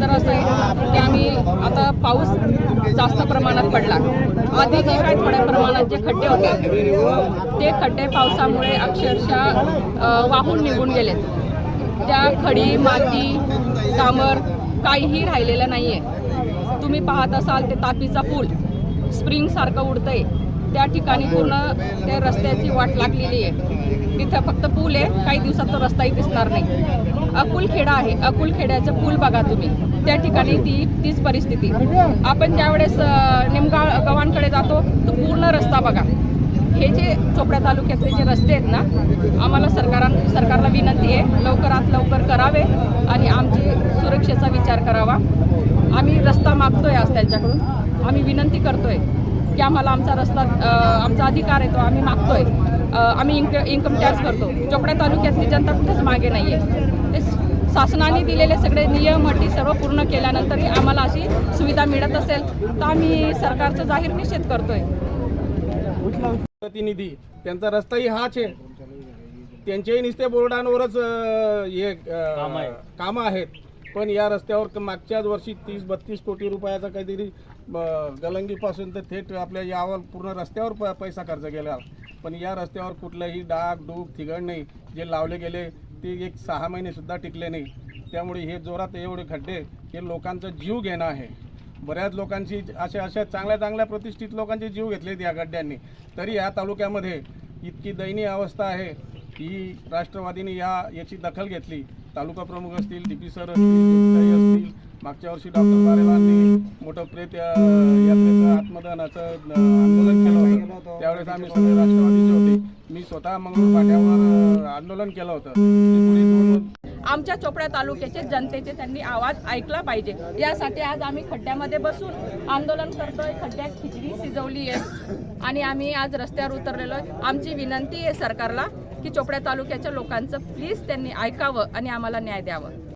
तर असं आहे की आम्ही आता पाऊस जास्त प्रमाणात पडला. आधी जे काही थोड्या प्रमाणात जे खड्डे होते ते खड्डे पावसामुळे अक्षरशः वाहून निघून गेलेत. त्या खडी माती कामर काहीही राहिलेलं नाही आहे तुम्ही पाहत असाल ते तापीचा पूल. स्प्रिंगसारखं उडतंय. त्या ठिकाणी पूर्ण त्या रस्त्याची वाट लागलेली आहे. तिथं फक्त पूल आहे काही दिवसात तो रस्ताही दिसणार नाही. अकुलखेडा आहे. अकुलखेड्याचं पूल बघा तुम्ही. त्या ठिकाणी ती तीच परिस्थिती. आपण ज्यावेळेस निमगा गव्हाणकडे जातो तो पूर्ण रस्ता बघा. हे जे चोपड्या तालुक्यातले जे रस्ते आहेत ना आम्हाला सरकारां सरकारला विनंती आहे लवकरात लवकर करावे आणि आमची सुरक्षेचा विचार करावा. आम्ही रस्ता मागतोय आज त्यांच्याकडून. आम्ही विनंती करतोय. की आम्हाला आमचा रस्ता आमचा अधिकार आहे तो आम्ही मागतोय. आम्ही इन्क इन्कम टॅक्स भरतो. चोपड्या तालुक्यातली जनता कुठेच मागे नाही आहे ते शासनाने दिलेले सगळे नियम अटी सर्व पूर्ण केल्यानंतरही आम्हाला अशी सुविधा मिळत असेल तर आम्ही सरकारचा जाहीर निषेध करतोय. प्रतिनिधी? त्यांचा रस्ताही हाच आहे. त्यांच्याही नुसते बोर्डांवरच हे कामं आहेत. पण या रस्त्यावर मागच्याच वर्षी तीस बत्तीस कोटी रुपयाचा काहीतरी गलंगीपासून तर थेट आपल्या यावर पूर्ण रस्त्यावर प पैसा खर्च केला. पण या रस्त्यावर कुठलंही डाग डूब थिगड नाही. जे लावले गेले ते एक सहा महिनेसुद्धा टिकले नाही. त्यामुळे हे जोरात एवढे खड्डे हे लोकांचा जीव घेणं आहे. बऱ्याच लोकांची अशा अशा चांगल्या चांगल्या प्रतिष्ठित लोकांचे जीव घेतलेत या खड्ड्यांनी. तरी या तालुक्यामध्ये इतकी दयनीय अवस्था आहे. की राष्ट्रवादीने या याची दखल घेतली. तालुका प्रमुख असतील डी पी सर असतील असतील. मागच्या वर्षी डॉक्टर बारेवांनी मोठं प्रेत यात्रेचं आत्मदानाचं आंदोलन केलं होतं. त्यावेळेस आम्ही सगळे राष्ट्रवादीचे होते. मी स्वतः मंगळूर पाट्यावर आंदोलन केलं होतं. आमच्या चोपड्या तालुक्याचे जनतेचे त्यांनी आवाज ऐकला पाहिजे. यासाठी आज आम्ही खड्ड्यामध्ये बसून आंदोलन करतोय. खड्ड्यात खिचडी शिजवली आहे. आणि आम्ही आज रस्त्यावर उतरलेलो आहे. आमची विनंती आहे सरकारला की चोपड्या तालुक्याच्या लोकांचं प्लीज त्यांनी ऐकावं आणि आम्हाला न्याय द्यावं.